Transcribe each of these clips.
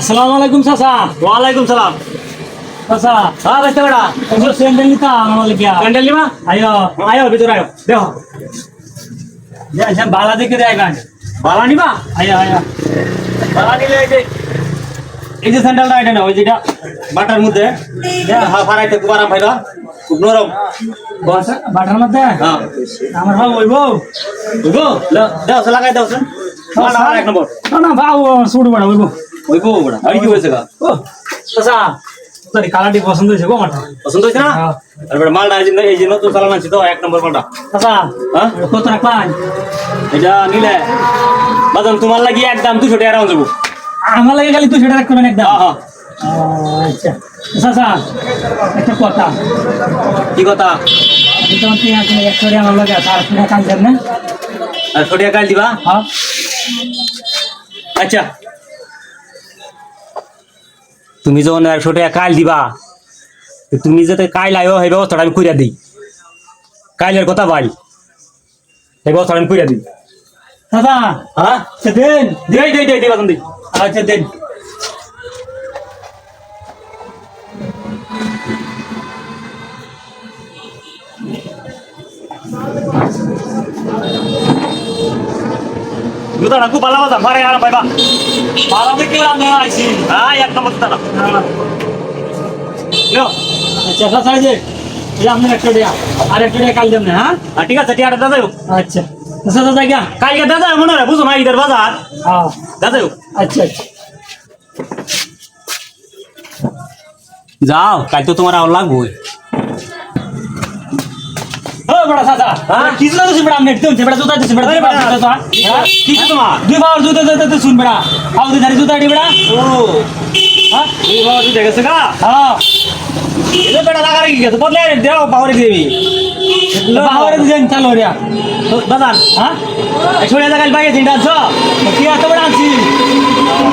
আসসালামু আলাইকুম চাচা। ওয়ালাইকুম সালাম। চাচা হ্যাঁ বেটা বেটা এগুলো স্যান্ডেল নিতাম আমার লিখিয়া ক্যান্ডেল নিবা আয়ো। আয়ো ভিতরে আয়ো। দেখো। ভাড়া দেখে দেয় গান। বালা নিবা আয়ো আয়ো। বালা নিলে এই যে এই যে স্যান্ডেলটা এটা না ওই যেটা বাটার মধ্যে হ্যাঁ ফারাইতে খুব আরাম ভাইবা খুব নরম। বস বাটার মধ্যে? হ্যাঁ। আমার ভাব হইব বুঝব দাও লাগাই দাও সে। মাল আমার এক নম্বর। না না ভাব সুড় বড় হইব ওই বউ বড়া আর কি হয়েছে গা? ও চাচা তোর কালারটি পছন্দ হয়েছে গো আমার পছন্দ হয়েছে না? হ্যাঁ। তারপরে মালটা এই যে এই যে নতুন চালান আনছি তো এক নম্বর মালটা। চাচা হ্যাঁ? কত রাখবান এটা নিলে বাজান তোমার লাগি একদম দুশো টাকা রাউন্ড যাব আমার লাগে খালি তুই সেটা রাখবেন একদম হ্যাঁ হ্যাঁ। আচ্ছা। চাচা একটা কথা। কি কথা? তোমার তিন হাজার একশো টাকা আমার লাগে আর পুরা কাজ দেন না? আর ছোট কাল দিবা? হ্যাঁ। আচ্ছা। তুমি যখন একশো টাকা কাল দিবা তুমি যাতে কাইল আয়ো সেই ব্যবস্থাটা আমি করিয়া দিই। কাইলের কথা ভাই সেই ব্যবস্থাটা আমি করিয়া দিই। চাচা হ্যাঁ? আচ্ছা দেন। দিই দিই দিই বাজান দিই। আচ্ছা দেন। খুব ভালো বাজান ভাড়া আর পাইবা। ভালো দেখে আমি আইছি। হ্যাঁ এক নম্বর জুতাটা লো আচ্ছা চাচা এই যে এই আপনার একশো টাকা আর একশো টাকা কাল দেন না হ্যাঁ? হ্যাঁ ঠিক আছে টিয়াটা দাদা আচ্ছা আচ্ছা চাচা গিয়া কালকে দাদা মনে হয় বুঝো না ঈদের বাজার। হ্যাঁ। দাদা আচ্ছা আচ্ছা। যাও কাল তো তোমার আর লাগবো বড় চাচা। হ্যাঁ? কি জুতা দিছিস বড়? আপনি একদম বড় জুতা দিছিস বড় দুই বড়া, জুতা কি তোমার? দুই পাওয়ার জুতা দিতে দিতে শুন বড়। আউ দুই ধারে জুতা দি বড়। ও। হ্যাঁ? এই বাবা তুই দেখেছে গা? হ্যাঁ। এটা বেটা লাগা রেখে গেছে? বদলে দেও পাওয়ারে দিবি। পাওয়ারে দিছেন চালো রিয়া বাজান। হ্যাঁ? টাকা কাল পাইয়ে চিন্তা আছো কি এত বড় আনছি?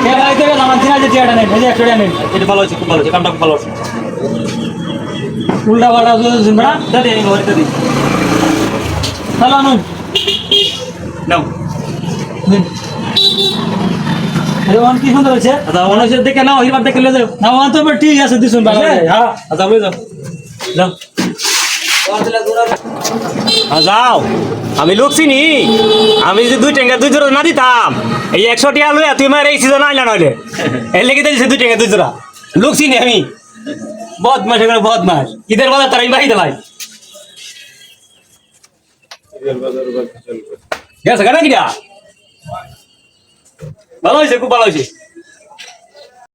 কে গাইতে গেল আমার দিন আছে টিয়াটা নেই এই যে নেই। এটা ভালো হয়েছে খুব ভালো কামটা খুব জুতা চলো আনুন নাও কি সুন্দর হয়েছে? আচ্ছা হচ্ছে দেখে নাও হিরবার দেখে লে যাও। না তো ঠিক আছে দিছুন ভালো হ্যাঁ আচ্ছা বলে যাও। যাও। আ, যাও। আমি লোক চিনি। আমি যদি দুই টেঙ্গা দুই জোড়া না দিতাম এই একশো টিয়া লইয়া তুই আমার এই সিজন আইলা নইলে। এর লেগে দিয়েছে দুই টেঙ্গা দুই জোড়া। লোক চিনি আমি। বদমাস এখানে বদমাস ঈদের বাজার তারা আমি বাড়ি দিলাই ভালো হয়েছে খুব ভালো হয়েছে